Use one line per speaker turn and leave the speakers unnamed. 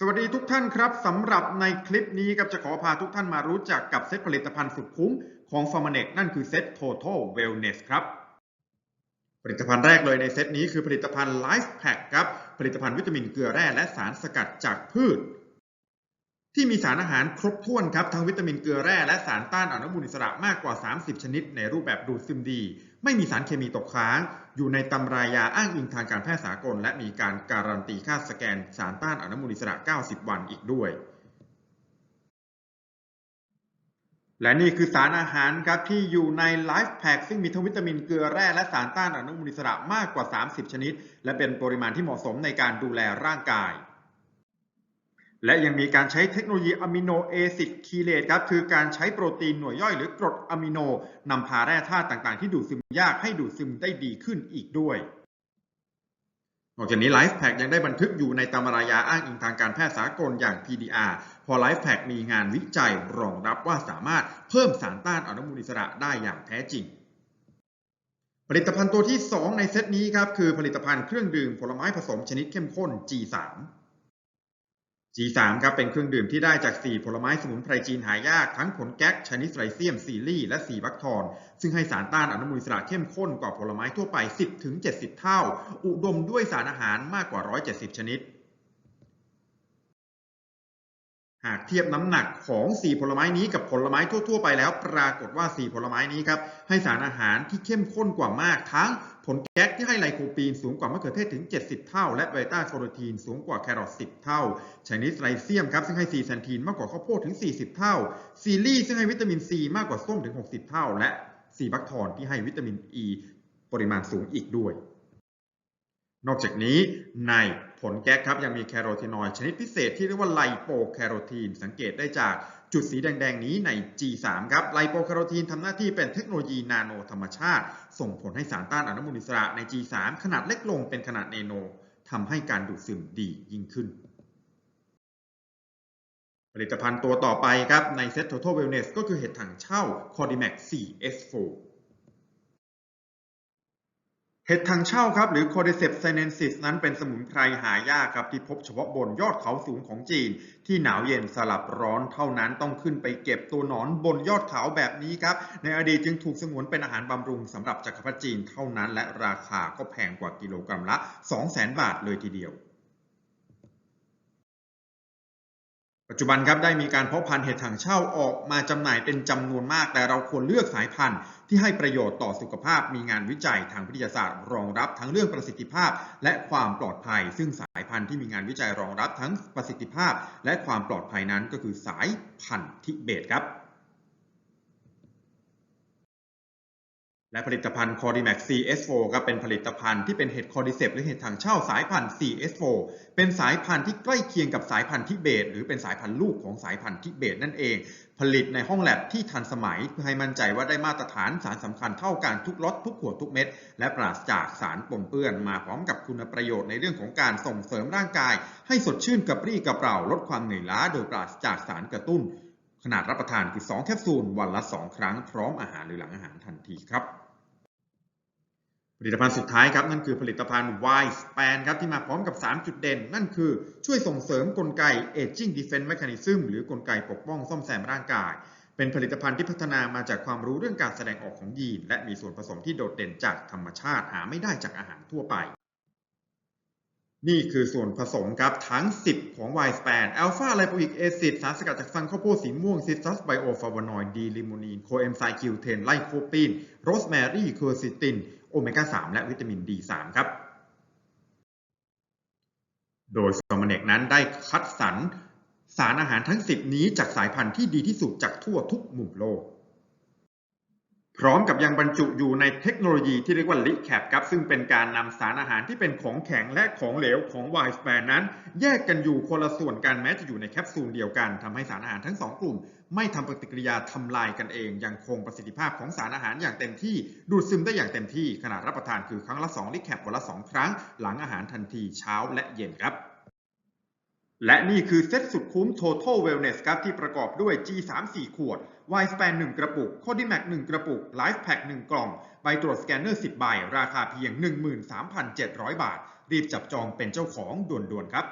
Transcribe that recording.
สวัสดีทุกท่านครับสำหรับในคลิปนี้ครับจะขอพาทุกท่านมารู้จักกับเซตผลิตภัณฑ์สุดคุ้มของ f o r m a n e c นั่นคือเซต Total Wellness ครับ ผลิตภัณฑ์แรกเลยในเซตนี้คือผลิตภัณฑ์ Life Pack ครับ ผลิตภัณฑ์วิตามินเกลือแร่และสารสกัดจากพืช ที่มีสารอาหารครบถ้วนครับทั้งวิตามินเกลือแร่และสารต้านอนุมูลอิสระมากกว่า 30 ชนิด ในรูปแบบดูดซึมดี ไม่มีสารเคมีตกค้าง อยู่ในตำรายาอ้างอิงทางการแพทย์สากล และมีการการันตีค่าสแกนสารต้านอนุมูลอิสระ 90 วันอีกด้วย และนี่คือสารอาหารครับที่อยู่ใน Life Pack ซึ่งมีทั้งวิตามินเกลือแร่และสารต้านอนุมูลอิสระมากกว่า 30 ชนิด และเป็นปริมาณที่เหมาะสมในการดูแลร่างกาย และยังมีการใช้เทคโนโลยีอะมิโนเอซิดคีเลตครับคือการใช้โปรตีนหน่วยย่อยหรือกรดอะมิโนนำพาแร่ธาตุต่างๆ ที่ดูดซึมยากให้ดูดซึมได้ดีขึ้นอีกด้วยนอกจากนี้ Life Pack ยังได้บันทึกอยู่ในตำรายาอ้างอิงทางการแพทย์สากลอย่าง PDR พอ Life Pack มีงานวิจัยรองรับว่าสามารถเพิ่มสารต้านอนุมูลอิสระได้อย่างแท้จริง ผลิตภัณฑ์ตัวที่ 2 ในเซตนี้ครับคือผลิตภัณฑ์เครื่องดื่มผลไม้ผสมชนิดเข้มข้น G3 G3 ครับเป็นเครื่องดื่มที่ได้จาก 4 ผลไม้สมุนไพรจีนหายากทั้งผลแก๊กชนิดไรเซียม ซีรีและสีบักทอน ซึ่งให้สารต้านอนุมูลอิสระเข้มข้นกว่าผลไม้ทั่วไป 10-70 เท่า อุดมด้วยสารอาหารมากกว่า 170 ชนิด หากเทียบน้ำหนักของ 4 ผลไม้นี้กับผลไม้ทั่ว ๆ ไปแล้ว ปรากฏว่า 4 ผลไม้นี้ครับให้สารอาหารที่เข้มข้นกว่ามาก ทั้งผลแก๊กที่ให้ไลโคปีนสูงกว่ามะเขือเทศถึง 70 เท่า และเบต้าแคโรทีนสูงกว่าแครอท 10 เท่า ชนิดไรเซียมครับซึ่งให้ซีแซนทีนมากกว่าข้าวโพดถึง 40 เท่า ซีรีซึ่งให้วิตามินซีมากกว่าส้มถึง 60 เท่า และซีบักทอนที่ให้วิตามินอ e ีปริมาณสูงอีกด้วย นอกจากนี้ใน ผลแก๊กครับยังมีแคโรทีนอยด์ชนิดพิเศษที่เรียกว่าไลโปแคโรทีน สังเกตได้จากจุดสีแดง ๆ นี้ใน G3 ครับไลโปแคโรทีนทำหน้าที่เป็นเทคโนโลยีนาโนธรรมชาติ ส่งผลให้สารต้านอนุมูลอิสระใน G3 ขนาดเล็กลงเป็นขนาดเนโนทำให้การดูดซึมดียิ่งขึ้น ผลิตภัณฑ์ตัวต่อไปครับในเซ็ต Total Wellness ก็คือเห็ดถังเช่า Cordymax 4S4 เห็ดทางเช่าครับ หรือ Cordyceps sinensis นั้นเป็นสมุนไพรหายากครับ ที่พบเฉพาะบนยอดเขาสูงของจีน ที่หนาวเย็นสลับร้อนเท่านั้นต้องขึ้นไปเก็บตัวหนอนบนยอดเขาแบบนี้ครับ ในอดีตจึงถูกสงวนเป็นอาหารบำรุงสำหรับจักรพรรดิจีนเท่านั้น และราคาก็แพงกว่ากิโลกรัมละ 200,000 บาทเลยทีเดียว ปัจจุบันครับได้มีการเพาะพันธุ์เห็ดถังเช่าออกมาจำหน่ายเป็นจำนวนมาก แต่เราควรเลือกสายพันธุ์ที่ให้ประโยชน์ต่อสุขภาพ มีงานวิจัยทางวิทยาศาสตร์ รองรับทั้งเรื่องประสิทธิภาพ และความปลอดภัย ซึ่งสายพันธุ์ที่มีงานวิจัยรองรับทั้งประสิทธิภาพ และความปลอดภัยนั้นก็คือสายพันธุ์ทิเบตครับ และผลิตภัณฑ์ Cordymax CS4 ครับเป็นผลิตภัณฑ์ที่เป็นเห็ดคอร์ดิเซปหรือเห็ดถังเช่าสายพันธุ์ CS4 เป็นสายพันธุ์ที่ใกล้เคียงกับสายพันธุ์ทิเบต หรือเป็นสายพันธุ์ลูกของสายพันธุ์ทิเบตนั่นเอง ผลิตในห้องแลบที่ทันสมัยเพื่อให้มั่นใจว่าได้มาตรฐานสารสำคัญเท่ากันทุกล็อตทุกขวดทุกเม็ด และปราศจากสารปนเปื้อนมาพร้อมกับคุณประโยชน์ในเรื่องของการส่งเสริมร่างกาย ให้สดชื่นกระปรี้กระเปร่าลดความเหนื่อยล้า โดยปราศจากสารกระตุ้น ขนาดรับประทานคือ 2 แคปซูลวันละ 2 ครั้งพร้อมอาหารหรือหลังอาหารทันทีครับ ผลิตภัณฑ์สุดท้ายครับ นั่นคือผลิตภัณฑ์ Y Span ครับที่มาพร้อมกับ 3 จุดเด่น นั่นคือช่วยส่งเสริมกลไก Aging Defense Mechanism หรือกลไกปกป้องซ่อมแซมร่างกาย เป็นผลิตภัณฑ์ที่พัฒนามาจากความรู้เรื่องการแสดงออกของยีน และมีส่วนผสมที่โดดเด่นจากธรรมชาติหาไม่ได้จากอาหารทั่วไป นี่คือส่วนผสมครับทั้ง 10 ของ Y Span อัลฟาไลโปอิกแอซิดสารสกัดจากซังข้าวโพดสีม่วงซิตรัสไบโอฟลาวานอยด์ดีลิโมนีน โคเอนไซม์คิวเทน ไลโคปีน โรสแมรี่เคอร์ซิติน โอเมก้า 3 และวิตามิน D3 ครับ โดยซอมเนกนั้นได้คัดสรรสารอาหารทั้ง 10 นี้จากสายพันธุ์ที่ดีที่สุดจากทั่วทุกมุมโลก พร้อมกับยังบรรจุอยู่ในเทคโนโลยีที่เรียกว่าลิแคปครับซึ่งเป็นการนำสารอาหารที่เป็นของแข็งและของเหลวของไวสแปนนั้น แยกกันอยู่คนละส่วนกันแม้จะอยู่ในแคปซูลเดียวกันทำให้สารอาหารทั้ง2กลุ่ม ไม่ทำปฏิกิริยาทำลายกันเอง ยังคงประสิทธิภาพของสารอาหารอย่างเต็มที่ ดูดซึมได้อย่างเต็มที่ขนาดรับประทานคือครั้งละ2ลิแคปวันละ 2 ครั้ง หลังอาหารทันทีเช้าและเย็นครับ และนี่คือเซตสุดคุ้ม Total Wellness ครับที่ประกอบด้วย G3 4 ขวด Y Span 1 กระปุก Codimac 1 กระปุก Life Pack 1 กล่อง ใบตรวจสแกนเนอร์ 10 ใบ ราคาเพียง 13,700 บาท รีบจับจองเป็นเจ้าของด่วนๆครับ